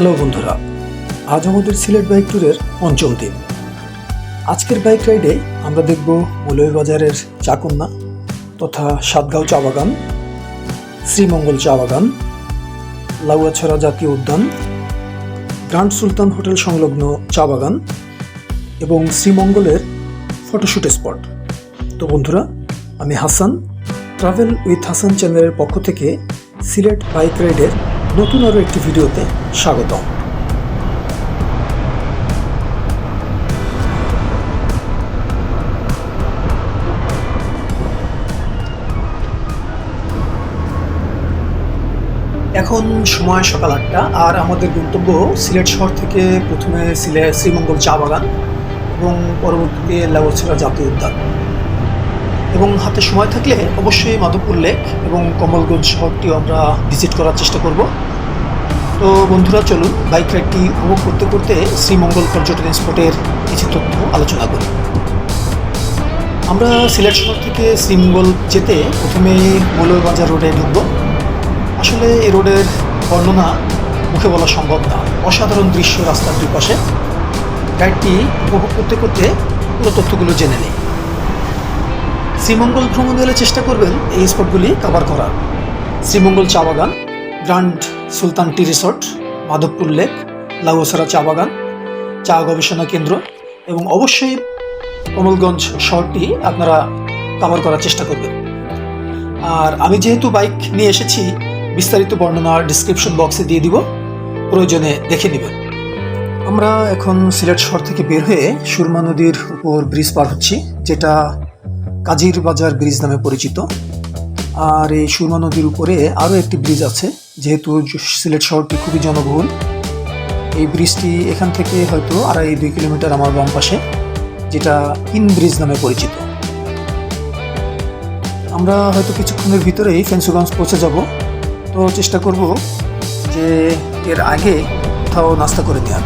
Hello বন্ধুরা, আজ আমাদের সিলেট বাইক ট্যুরের পঞ্চম দিন। আজকের বাইক রাইডে আমরা দেখব মৌলভীবাজারের চাকন্যা তথা সাতগাঁও চা বাগান, শ্রীমঙ্গল চা বাগান, লাউয়াছড়া জাতীয় উদ্যান গ্র্যান্ড সুলতান হোটেল সংলগ্ন চা বাগান এবং শ্রীমঙ্গলের ফটোশ্যুট স্পট। তো বন্ধুরা, আমি হাসান ট্রাভেল উইথ হাসান চ্যানেলের পক্ষ থেকে সিলেট বাইক রাইডের নতুন আরও একটি ভিডিওতে স্বাগতম। এখন সময় সকাল আটটা, আর আমাদের গন্তব্য সিলেট শহর থেকে প্রথমে সিলেট শ্রীমঙ্গল চা বাগান এবং পরবর্তীতে লাউছড়া জাতীয় উদ্যান। এবং হাতে সময় থাকলে অবশ্যই মাধবপুর লেক এবং কমলগঞ্জ শহরটিও আমরা ভিজিট করার চেষ্টা করব। তো বন্ধুরা, চলুন বাইক রাইডটি উপভোগ করতে করতে শ্রীমঙ্গল পর্যটন স্পটের কিছু তথ্য আলোচনা করি। আমরা সিলেট শহর থেকে শ্রীমঙ্গল যেতে প্রথমে মৌলবাজার রোডে ঢুকব। আসলে এই রোডের বর্ণনা মুখে বলা সম্ভব না। অসাধারণ দৃশ্য রাস্তার দুই পাশে। রাইডটি উপভোগ করতে করতে পুরো তথ্যগুলো জেনে নেই। শ্রীমঙ্গল ভ্রমণ হলে চেষ্টা করবেন এই স্পটগুলি কভার করার। শ্রীমঙ্গল চা বাগান, grand sultan tea resort, Madhabpur lake, Lausara চা বাগান, চা গবেষণা কেন্দ্র এবং অবশ্যই কমলগঞ্জ শহরটি আপনারা কভার করার চেষ্টা করবেন। আর আমি যেহেতু বাইক নিয়ে এসেছি, বিস্তারিত বর্ণনা ডিসক্রিপশন বক্সে দিয়ে দিব, প্রয়োজনে দেখে নেবেন। আমরা এখন সিলেট শহর থেকে বের হয়ে সুরমা নদীর উপর ব্রিজ পার হচ্ছি, যেটা কাজির বাজার ব্রিজ নামে পরিচিত। আর এই সুরমা নদীর উপরে আরও একটি ব্রিজ আছে, যেহেতু সিলেট শহরটি খুবই জনবহুল। এই ব্রিজটি এখান থেকে হয়তো আড়াই দুই কিলোমিটার আমার বাম পাশে, যেটা ইন ব্রিজ নামে পরিচিত। আমরা হয়তো কিছুক্ষণের ভিতরেই ফেন্সুগঞ্জ পৌঁছে যাব। তো চেষ্টা করব যে এর আগে কোথাও নাস্তা করে নেওয়ার।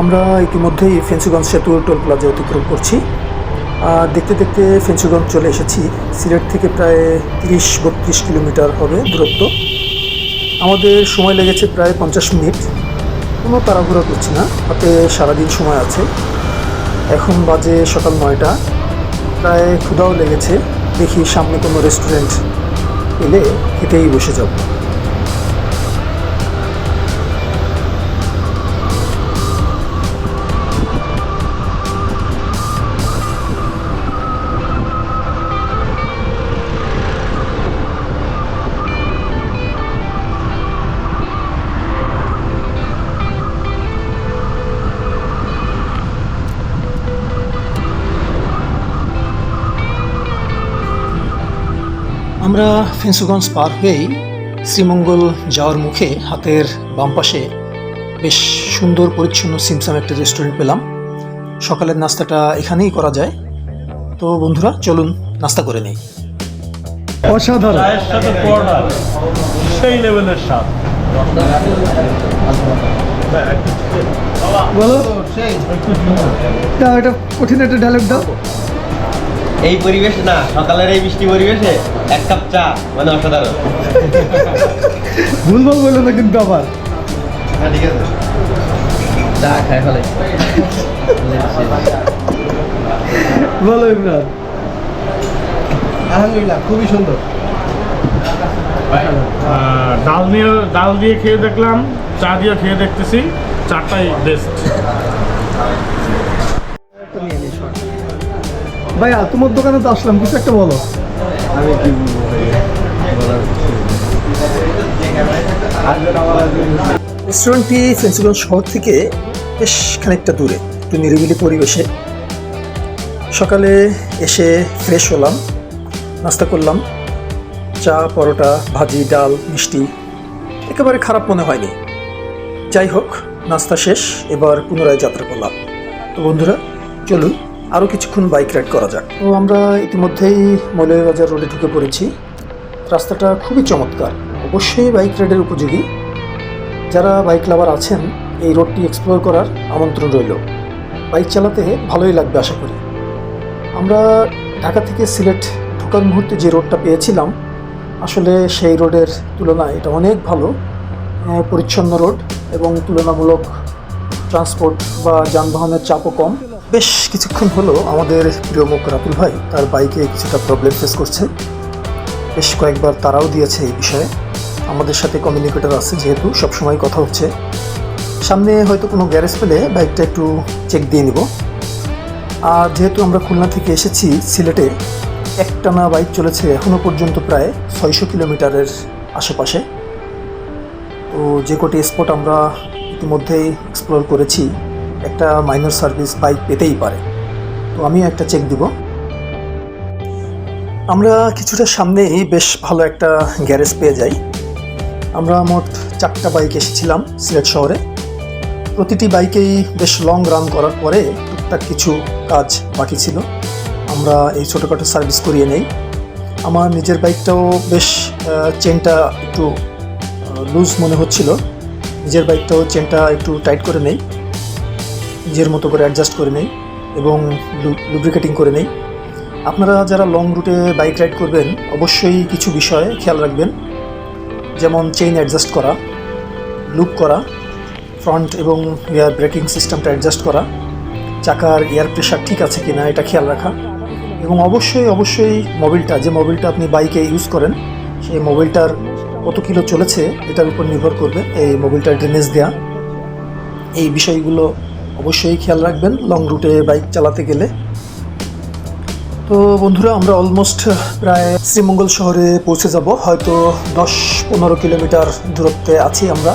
আমরা ইতিমধ্যেই ফেন্সুগঞ্জ সেতু টোল প্লাজা অতিক্রম করছি। আর দেখতে দেখতে ফেন্সুগঞ্জ চলে এসেছি। সিলেট থেকে প্রায় তিরিশ, বত্রিশ কিলোমিটার হবে দূরত্ব। আমাদের সময় লেগেছে প্রায় পঞ্চাশ মিনিট। কোনো তাড়াহুড়ো করছি না। হাতে সারাদিন সময় আছে। এখন বাজে সকাল নয়টা। প্রায় ক্ষুধাও লেগেছে। দেখি সামনে কোনো রেস্টুরেন্ট এলে খেতেই বসে যাব। আমরা ফেন্সুগঞ্জ পার হয়েই শ্রীমঙ্গল যাওয়ার মুখে হাতের বাম পাশে বেশ সুন্দর পরিচ্ছন্ন সিমসাম একটা রেস্টুরেন্ট পেলাম। সকালের নাস্তাটা এখানেই করা যায়। তো বন্ধুরা চলুন নাস্তা করে নেই। অসাধারণ। চায়ের সাথে সেই লেভেলের স্বাদ। বলো। এটা কঠিন একটা ডায়লগ দাও। এই পরিবেশ না সকালের এই বৃষ্টি পরিবেশে এক কাপ চা মানে অসাধারণ। ভুল ভালো বলল না কিন্তু আবার। হ্যাঁ ঠিক আছে। চা খাই ফেলে। বলো ইমরান। আলহামদুলিল্লাহ খুবই সুন্দর। আহ, ডাল নিয়ে ডাল দিয়ে খেয়ে দেখলাম চা দিয়ে খেয়ে দেখতেছি চাটাই বেস্ট ভাইয়া তোমার দোকানে তো আসলাম কিছু একটা বলো। আমি কি রেস্টুরেন্টটি ফেন্সিগঞ্জ শহর থেকে বেশ খানিকটা দূরে একটু নিরিবিলি পরিবেশে। সকালে এসে ফ্রেশ হলাম নাস্তা করলাম। চা পরোটা ভাজি ডাল মিষ্টি একেবারে খারাপ মনে হয়নি। যাই হোক নাস্তা শেষ এবার পুনরায় যাত্রা করলাম। তো বন্ধুরা চলুন। আরও কিছুক্ষণ বাইক রাইড করা যাক। তো আমরা ইতিমধ্যেই মৌলভীবাজার রোডে ঢুকে পড়েছি। রাস্তাটা খুবই চমৎকার। অবশ্যই বাইক রাইডের উপযোগী। যারা বাইক লাভার আছেন, এই রোডটি এক্সপ্লোর করার আমন্ত্রণ রইল। বাইক চালাতে ভালোই লাগবে, আশা করি। আমরা ঢাকা থেকে সিলেট ঢোকার মুহূর্তে যে রোডটা পেয়েছিলাম, আসলে সেই রোডের তুলনায় এটা অনেক ভালো পরিচ্ছন্ন রোড এবং তুলনামূলক ট্রান্সপোর্ট বা যানবাহনের চাপও কম। বেশ কিছুক্ষণ হলো আমাদের প্রিয় মুখ রাতুল ভাই তার বাইকে কিছুটা প্রবলেম ফেস করছে। বেশ কয়েকবার তারাও দিয়েছে এই বিষয়ে। আমাদের সাথে কমিউনিকেটর আছে যেহেতু, সবসময় কথা হচ্ছে। সামনে হয়তো কোনো গ্যারেজ পেলে বাইকটা একটু চেক দিয়ে নিব। আর যেহেতু আমরা খুলনা থেকে এসেছি সিলেটে, একটানা বাইক চলেছে এখনও পর্যন্ত প্রায় ছয়শো কিলোমিটারের আশেপাশে। তো যে কটি স্পট আমরা ইতিমধ্যেই এক্সপ্লোর করেছি একটা মাইনর সার্ভিস বাইক পেতেই পারে। তো আমিও একটা চেক দিব। আমরা কিছুটা সামনেই বেশ ভালো একটা গ্যারেজ পেয়ে যাই। আমরা মোট চারটা বাইক এসেছিলাম সিলেট শহরে। প্রতিটি বাইকেই বেশ লং রান করার পরে টুকটাক কিছু কাজ বাকি ছিল। আমরা এই ছোটোখাটো সার্ভিস করিয়ে নেই। আমার নিজের বাইকটাও বেশ চেনটা একটু লুজ মনে হচ্ছিল। নিজের বাইকটাও চেনটা একটু টাইট করে নেই। নিজের মতো করে অ্যাডজাস্ট করে নেই এবং লুব্রিকেটিং করে নেই। আপনারা যারা লং রুটে বাইক রাইড করবেন, অবশ্যই কিছু বিষয়ে খেয়াল রাখবেন। যেমন চেইন অ্যাডজাস্ট করা লুপ করা ফ্রন্ট এবং রিয়ার ব্রেকিং সিস্টেমটা অ্যাডজাস্ট করা, চাকার এয়ার প্রেশার ঠিক আছে কি না এটা খেয়াল রাখা এবং অবশ্যই অবশ্যই মোবিলটা যে মোবিলটা আপনি বাইকে ইউজ করেন, সেই মোবিলটার কত কিলো চলেছে এটার উপর নির্ভর করবে এই মোবিলটার ড্রেনেজ দেওয়া এই বিষয়গুলো অবশ্যই খেয়াল রাখবেন লং রুটে বাইক চালাতে গেলে। তো বন্ধুরা, আমরা অলমোস্ট প্রায় শ্রীমঙ্গল শহরে পৌঁছে যাব। হয়তো দশ পনেরো কিলোমিটার দূরত্বে আছি আমরা।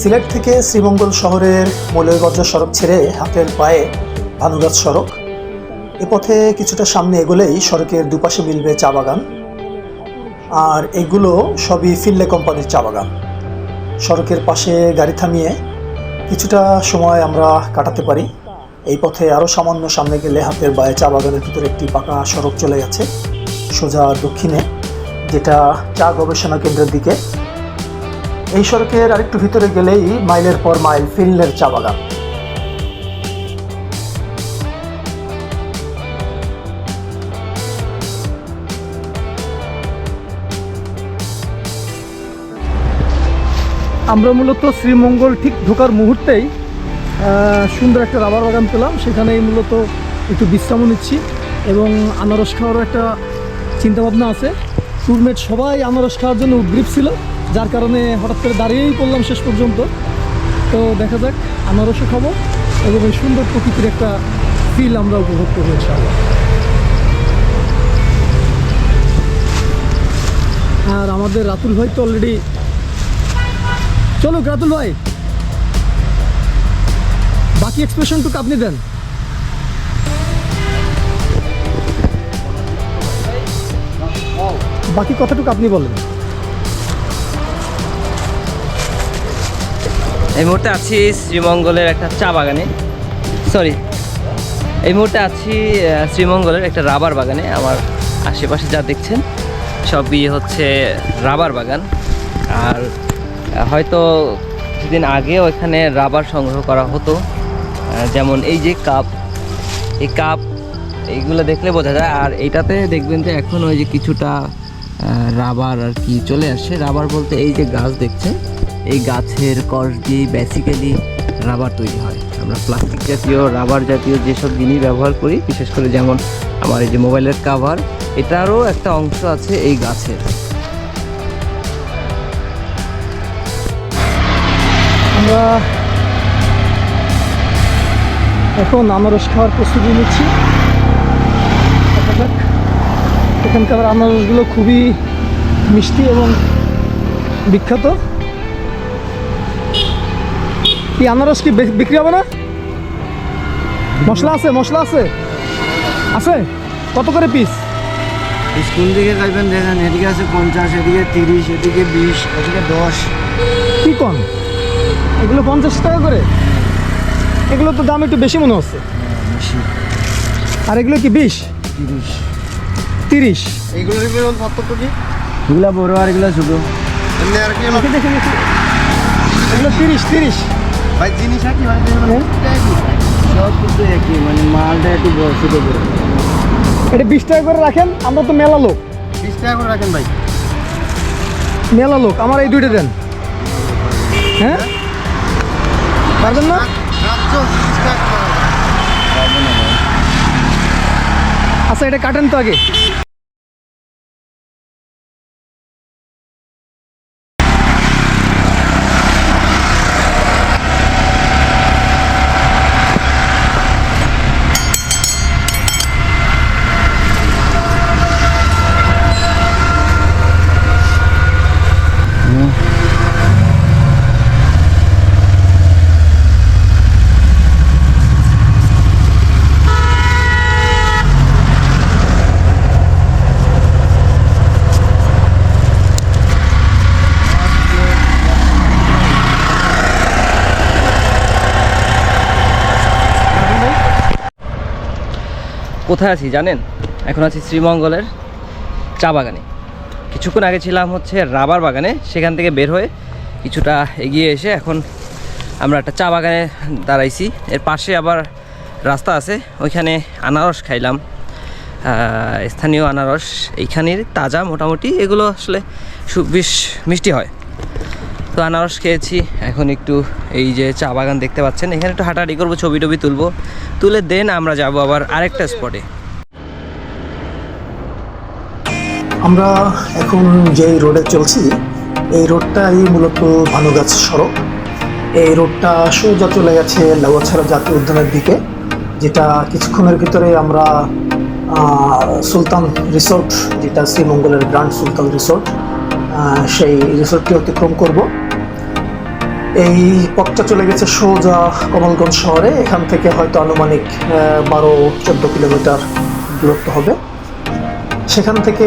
সিলেট থেকে শ্রীমঙ্গল শহরের মৌলভীবাজার সড়ক ছেড়ে হাতের পায়ে ভানুগাছ সড়ক। এ পথে কিছুটা সামনে এগোলেই সড়কের দুপাশে মিলবে চা বাগান। আর এগুলো সবই ফিল্লে কোম্পানির চা বাগান। সড়কের পাশে গাড়ি থামিয়ে কিছুটা সময় আমরা কাটাতে পারি। এই পথে আরও সামান্য সামনে গেলে হাতের বায়ে চা বাগানের ভিতরে একটি পাকা সড়ক চলে গেছে। সোজা দক্ষিণে, যেটা চা গবেষণা কেন্দ্রের দিকে। এই সড়কের আরেকটু ভিতরে গেলেই মাইলের পর মাইল ফিল্লের চা বাগান। আমরা মূলত শ্রীমঙ্গল ঠিক ঢোকার মুহূর্তেই সুন্দর একটা রাবার বাগান পেলাম। সেখানেই মূলত একটু বিশ্রামও নিচ্ছি এবং আনারস খাওয়ারও একটা চিন্তাভাবনা আছে। টুরমেট সবাই আনারস খাওয়ার জন্য উদ্গ্রীব ছিল, যার কারণে হঠাৎ করে দাঁড়িয়েই পড়লাম শেষ পর্যন্ত। তো দেখা যাক, আনারসও খাব এবং এই সুন্দর প্রকৃতির একটা ফিল আমরা উপভোগ করব আর আমাদের রাতুল ভাই তো অলরেডি চলো রাতুল ভাই। বাকি এক্সপ্রেশনটুকু আপনি দেন। বাকি কথাটুকু আপনি বলেন। এই মুহূর্তে আছি শ্রীমঙ্গলের একটা চা বাগানে। সরি এই মুহূর্তে আছি শ্রীমঙ্গলের একটা রাবার বাগানে। আমার আশেপাশে যা দেখছেন, সবই হচ্ছে রাবার বাগান। আর হয়তো কিছুদিন আগে ওইখানে রাবার সংগ্রহ করা হতো। যেমন এই যে কাপ, এই কাপ, এইগুলো দেখলে বোঝা যায়। আর এইটাতে দেখবেন যে এখন ওই যে কিছুটা রাবার আর কি চলে আসছে। রাবার বলতে এই যে গাছ দেখছেন? এই গাছের কষ দিয়ে বেসিক্যালি রাবার তৈরি হয়। আমরা প্লাস্টিক জাতীয়, রাবার জাতীয় যেসব জিনিস ব্যবহার করি, বিশেষ করে যেমন আমার এই যে মোবাইলের কাভার এটারও একটা অংশ আছে এই গাছের। আমরা এখন আনারস খাওয়ার প্রস্তুতি নিচ্ছি। এখানকার আনারসগুলো খুবই মিষ্টি এবং বিখ্যাত। কি আনারস কি বিক্রি হবে না? মশলা আছে মশলা আছে। আছে? কত করে পিস স্কুল দিকে যাবেন দেখেন এদিকে আছে পঞ্চাশ এদিকে তিরিশ এদিকে বিশ এদিকে দশ। কি কন? এগুলো পঞ্চাশ টাকা করে? এগুলো তো দাম একটু বেশি মনে হচ্ছে। বেশি। আর এগুলো কি বিশ? তিরিশ। তিরিশ। এইগুলোর পার্থক্য কি? এগুলা বড় আর এগুলো ছোট। এগুলো তিরিশ তিরিশ। ভাই জিনিস একই ভাই সব কিছু একই মানে মালটা একটু বড় ছোটো করে এটা বিশ টাকা করে রাখেন আমরা তো মেলা লোক। বিশ টাকা করে রাখেন ভাই। মেলা লোক আমার এই দুইটা দেন। হ্যাঁ? পারবেন না? আচ্ছা এটা কাটেন তো আগে। কোথায় আছি জানেন? এখন আছি শ্রীমঙ্গলের চা বাগানে। কিছুক্ষণ আগে ছিলাম হচ্ছে রাবার বাগানে, সেখান থেকে বের হয়ে কিছুটা এগিয়ে এসে এখন আমরা একটা চা বাগানে দাঁড়াইছি। এর পাশে আবার রাস্তা আছে, ওইখানে আনারস খাইলাম। স্থানীয় আনারস, এইখানের তাজা মোটামুটি, এগুলো আসলে বেশ মিষ্টি হয়। তো আনারস খেয়েছি। এখন একটু এই যে চা বাগান দেখতে পাচ্ছেন। এখানে একটু হাঁটাহাঁটি করব, ছবি টবি তুলবো। তুলে দেন আমরা যাব আবার আরেকটা স্পটে আমরা এখন যে রোডে চলছি, এই রোডটাই মূলত ভানুগাছ সড়ক। এই রোডটা সোজা চলে গেছে লাউয়াছড়া জাতীয় উদ্যানের দিকে, যেটা কিছুক্ষণের ভিতরে আমরা সুলতান রিসোর্ট যেটা শ্রীমঙ্গলের গ্র্যান্ড সুলতান রিসোর্ট সেই রিসোর্টটি অতিক্রম করব। এই পথটা চলে গেছে সোজা কমলগঞ্জ শহরে। এখান থেকে হয়তো আনুমানিক বারো, চোদ্দ কিলোমিটার দূরত্ব হবে। সেখান থেকে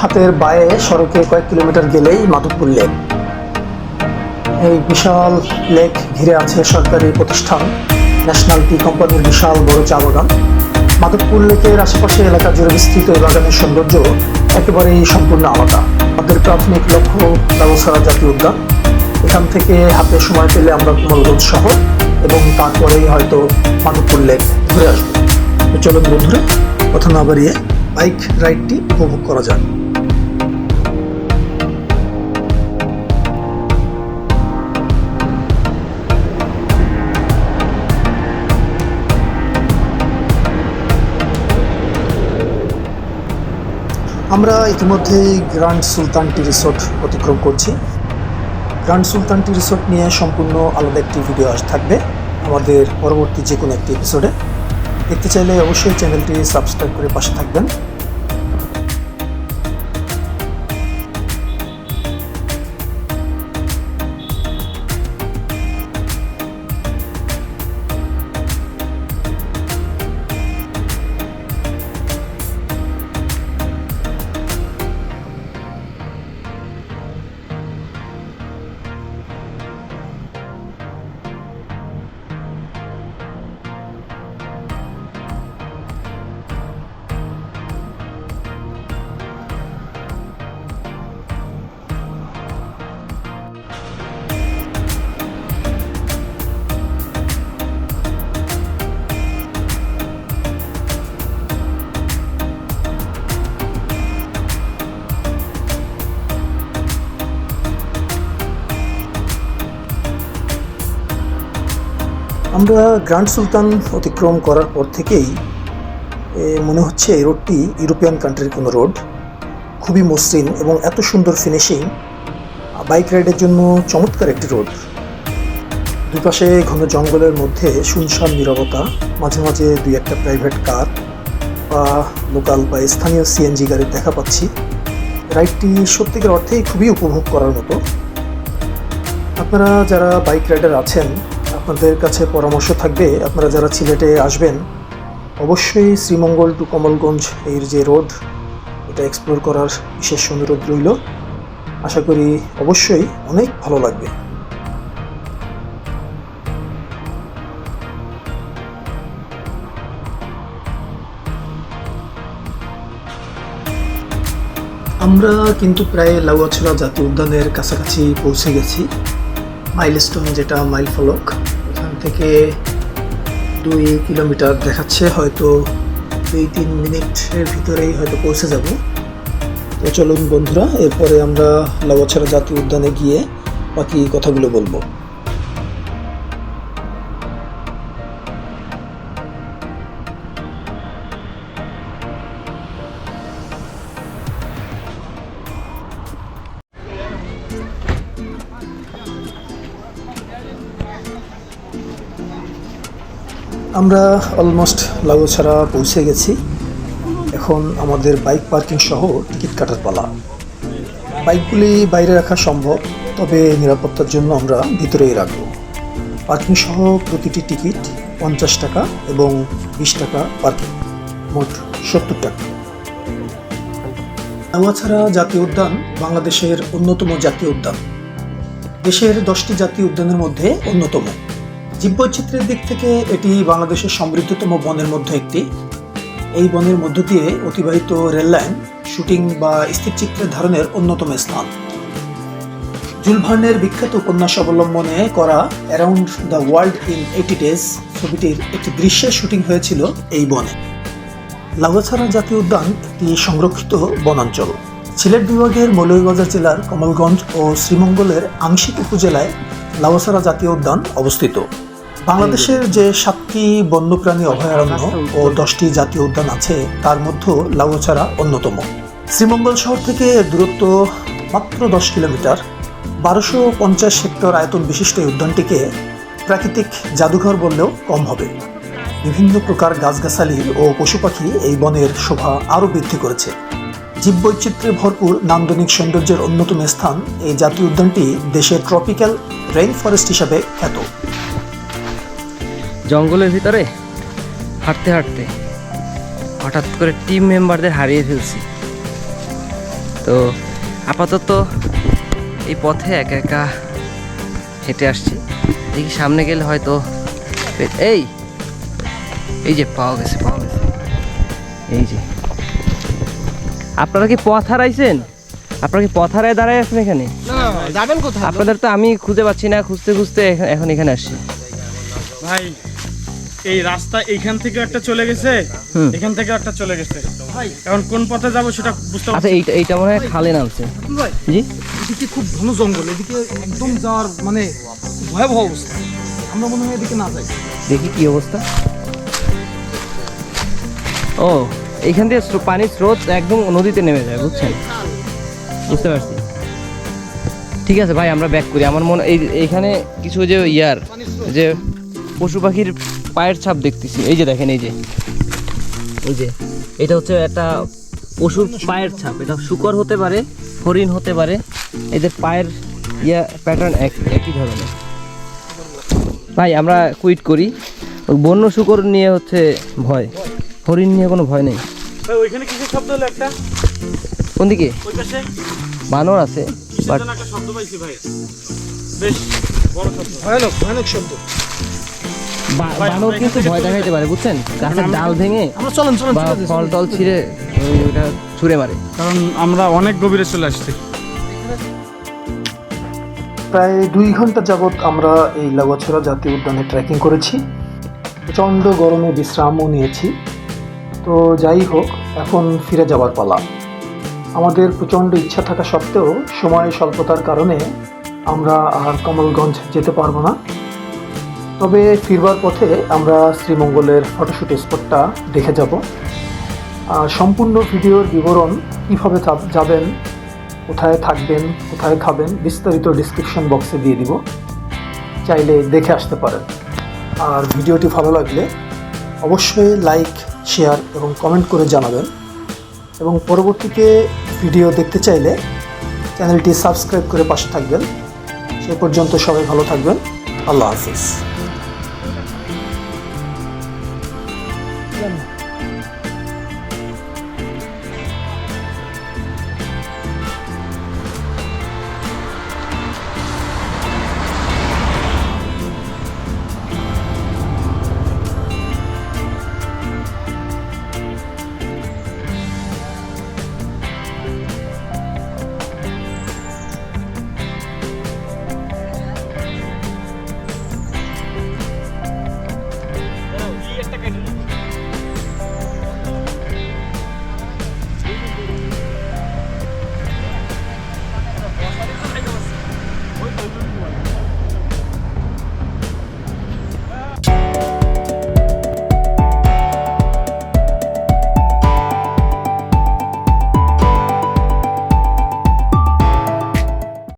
হাতের বায়ে সড়কে কয়েক কিলোমিটার গেলেই মাধবপুর লেক। এই বিশাল লেক ঘিরে আছে সরকারি প্রতিষ্ঠান, ন্যাশনাল টি কোম্পানির বিশাল বড় চা বাগান। মাধবপুর লেকের আশেপাশে এলাকা জুড়ে বিস্তৃত এই বাগানের সৌন্দর্য একেবারেই সম্পূর্ণ আলাদা। আমাদের প্রাথমিক লক্ষ্য ব্যবসারা জাতীয় উদ্যান। এখান থেকে হাতে সময় পেলে আমরা কুমারগঞ্জ শহর এবং তারপরেই হয়তো মাধবপুর লেক ঘুরে আসব। চলুন বন্ধুরা, কথা না বাড়িয়ে বাইক রাইডটি উপভোগ করা যাক। আমরা ইতিমধ্যেই গ্র্যান্ড সুলতান টি রিসোর্ট অতিক্রম করছি। গ্র্যান্ড সুলতানটি রিসোর্ট নিয়ে সম্পূর্ণ আলাদা একটি ভিডিও আস থাকবে আমাদের পরবর্তী যে কোনো একটি এপিসোডে দেখতে চাইলে অবশ্যই চ্যানেলটি সাবস্ক্রাইব করে পাশে থাকবেন। আমরা গ্র্যান্ড সুলতান অতিক্রম করার পর থেকেই মনে হচ্ছে এই রোডটি ইউরোপিয়ান কান্ট্রির কোনো রোড। খুবই মসৃণ এবং এত সুন্দর ফিনিশিং, বাইক রাইডের জন্য চমৎকার একটি রোড। দুপাশে ঘন জঙ্গলের মধ্যে শুনশান নীরবতা, মাঝে মাঝে দুই একটা প্রাইভেট কার বা লোকাল বা স্থানীয় সিএনজি গাড়ির দেখা পাচ্ছি। রাইডটি সত্যিকার অর্থেই খুবই উপভোগ করার মতো। আপনারা যারা বাইক রাইডার আছেন আপনাদের কাছে পরামর্শ থাকবে, আপনারা যারা সিলেটে আসবেন, অবশ্যই শ্রীমঙ্গল টু কমলগঞ্জ এর যে রোড, এটা এক্সপ্লোর করার বিশেষ অনুরোধ রইল। আশা করি অবশ্যই অনেক ভালো লাগবে। আমরা কিন্তু প্রায় লাউয়াছড়া জাতীয় উদ্যানের কাছাকাছি পৌঁছে গেছি, মাইলস্টোন যেটা মাইল ফলক। থেকে দুই কিলোমিটার দেখাচ্ছে, হয়তো দুই, তিন মিনিটের ভিতরেই হয়তো পৌঁছে যাব। তো চলুন বন্ধুরা, এরপরে আমরা লাউয়াছড়া জাতীয় উদ্যানে গিয়ে বাকি কথাগুলো বলব। আমরা অলমোস্ট ছাড়া পৌঁছে গেছি। এখন আমাদের বাইক পার্কিং সহ টিকিট কাটার পালা। বাইকগুলি বাইরে রাখা সম্ভব, তবে নিরাপত্তার জন্য আমরা ভিতরেই রাখব। পার্কিং সহ প্রতিটি টিকিট পঞ্চাশ টাকা এবং বিশ টাকা পার্কিং মোট সত্তর টাকা। লাউয়াছড়া জাতীয় উদ্যান বাংলাদেশের অন্যতম জাতীয় উদ্যান। দেশের দশটি জাতীয় উদ্যানের মধ্যে অন্যতম। জীববৈচিত্র্যের দিক থেকে এটি বাংলাদেশের সমৃদ্ধতম বনের মধ্যে একটি। এই বনের মধ্য দিয়ে অতিবাহিত রেল লাইন, শুটিং বা স্থিরচিত্রের ধারণের অন্যতম স্থান। জুলভার্নের বিখ্যাত উপন্যাস অবলম্বনে করা around the world in eighty days ছবিটির একটি দৃশ্যের শুটিং হয়েছিল এই বনে। লাউয়াছড়া জাতীয় উদ্যান একটি সংরক্ষিত বনাঞ্চল। সিলেট বিভাগের মৌলভীবাজার জেলার কমলগঞ্জ ও শ্রীমঙ্গলের আংশিক উপজেলায় লাউয়াছড়া জাতীয় উদ্যান অবস্থিত। বাংলাদেশের যে সাতটি বন্যপ্রাণী অভয়ারণ্য ও দশটি জাতীয় উদ্যান আছে, তার মধ্যে লাউয়াছড়া অন্যতম। শ্রীমঙ্গল শহর থেকে দূরত্ব মাত্র দশ কিলোমিটার। বারোশো পঞ্চাশ হেক্টর আয়তন বিশিষ্ট এই উদ্যানটিকে প্রাকৃতিক জাদুঘর বললেও কম হবে। বিভিন্ন প্রকার গাছগাছালি ও পশু পাখি এই বনের শোভা আরও বৃদ্ধি করেছে। জীববৈচিত্র্যে ভরপুর নান্দনিক সৌন্দর্যের অন্যতম স্থান এই জাতীয় উদ্যানটি দেশের ট্রপিক্যাল রেইন ফরেস্ট হিসাবে খ্যাত। জঙ্গলের ভিতরে হাঁটতে হাঁটতে হঠাৎ করে টিম মেম্বারদের হারিয়ে ফেলছি। তো আপাতত এই পথে একা একা হেঁটে আসছি। দেখি সামনে গেলে হয়তো এই! এই যে পাওয়া গেছে পাওয়া গেছে। এই যে। আপনারা কি পথ হারাইছেন? আপনারা কি পথ হারায় দাঁড়ায় আছেন এখানে? যাবেন কোথায়? আপনাদের তো আমি খুঁজে পাচ্ছি না খুঁজতে খুঁজতে এখন- এখন আসছি। ভাই এই রাস্তা এইখান থেকে একটা চলে গেছে এখান থেকে একটা চলে গেছে। এখন কোন পথে যাব সেটা বুঝতে আচ্ছা পারছি এইটা এইটা মনে হয় খালে নামছে। জি? এদিকে খুব ঘন জঙ্গল এদিকে একদম যাওয়ার মানে ভয়াবহ অবস্থা। আমরা মনে হয় এদিকে না যাই। দেখি কি অবস্থা। ও এইখান দিয়ে স্রো- পানির স্রোত একদম নদীতে নেমে যায় বুঝছেন? বুঝতে পারছি। ঠিক আছে ভাই আমরা ব্যাক করি। আমার মনে এই এইখানে কিছু যে ইয়ার যে পশু পাখির পায়ের ছাপ দেখতেছি। এই যে দেখেন এই যে। এই যে। এটা হচ্ছে একটা পশুর পায়ের ছাপ। এটা শুকর হতে পারে হরিণ হতে পারে। এদের পায়ের ইয়া প্যাটার্ন এক একই ধরনের। ভাই আমরা কুইট করি। বন্য শুকর নিয়ে হচ্ছে ভয়। হরিণ নিয়ে কোনো ভয় নেই। ভাই ওইখানে কিসের শব্দ হলো একটা? কোন দিকে? বানর আছে বাট একটা শব্দ পাইছি ভাই। বেশ বড় শব্দ। ভয়ানক ভয়ানক শব্দ। বানর কিন্তু ভয় দেখাইতে পারে বুঝছেন? গাছের ডাল ভেঙে আমরা চলেন চলেন বা ফল টল ছিঁড়ে ওটা ছুঁড়ে মারে। কারণ আমরা অনেক গভীরে চলে আসছি। প্রায় দুই ঘণ্টা যাবৎ আমরা এই জাতীয় উদ্যানে ট্রেকিং করেছি। প্রচণ্ড গরমে বিশ্রামও নিয়েছি। তো যাই হোক এখন ফিরে যাওয়ার পালা। আমাদের প্রচণ্ড ইচ্ছা থাকা সত্ত্বেও সময় স্বল্পতার কারণে আমরা আর কমলগঞ্জ যেতে পারব না। তবে ফিরবার পথে আমরা শ্রীমঙ্গলের ফটোশ্যুট স্পটটা দেখে যাব। সম্পূর্ণ ভিডিওর বিবরণ কীভাবে যাবেন, কোথায় থাকবেন, কোথায় খাবেন, বিস্তারিত ডিসক্রিপশন বক্সে দিয়ে দিব। চাইলে দেখে আসতে পারেন। আর ভিডিওটি ভালো লাগলে অবশ্যই লাইক শেয়ার এবং কমেন্ট করে জানাবেন। এবং পরবর্তীতে ভিডিও দেখতে চাইলে চ্যানেলটি সাবস্ক্রাইব করে পাশে থাকবেন। সে পর্যন্ত সবাই ভালো থাকবেন। আল্লাহ হাফিজ।